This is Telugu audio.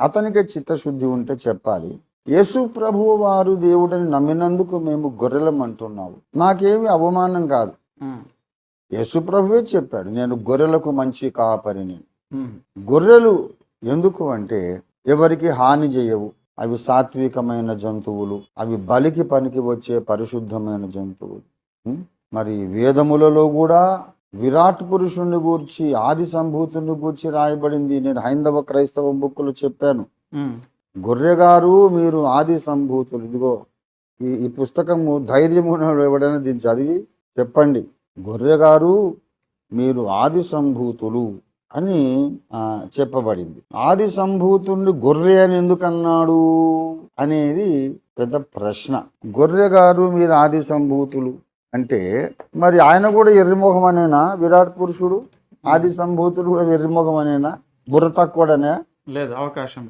అతనికి చిత్తశుద్ధి ఉంటే చెప్పాలి. యేసు ప్రభువు వారు దేవుడని నమ్మినందుకు మేము గొర్రెలం అంటున్నావు నాకేమి అవమానం కాదు. యేసు ప్రభువే చెప్పాడు నేను గొర్రెలకు మంచి కాపరిని గొర్రెలు ఎందుకు అంటే ఎవరికి హాని చేయవు. అవి సాత్వికమైన జంతువులు అవి బలికి పనికి వచ్చే పరిశుద్ధమైన జంతువులు? మరి వేదములలో కూడా విరాట్ పురుషుణ్ణి గూర్చి ఆది సంభూతుని గూర్చి రాయబడింది. నేను హైందవ క్రైస్తవ బుక్కులు చెప్పాను. గొర్రెగారు మీరు ఆది సంభూతులు. ఇదిగో ఈ ఈ పుస్తకము ధైర్యము ఎవడైనా దీన్ని చదివి చెప్పండి. గొర్రెగారు మీరు ఆది సంభూతులు అని చెప్పబడింది. ఆది సంభూతుణ్ణి గొర్రె అని ఎందుకు అన్నాడు అనేది పెద్ద ప్రశ్న. గొర్రెగారు మీరు ఆది సంభూతులు. అంటే మరి ఆయన కూడా ఎర్రిముఖం అనేనా విరాట్ పురుషుడు ఆది సంభూతుడు కూడా ఎర్రిముఖం అనేనా బుర్ర తక్కువడనే? లేదు అవకాశం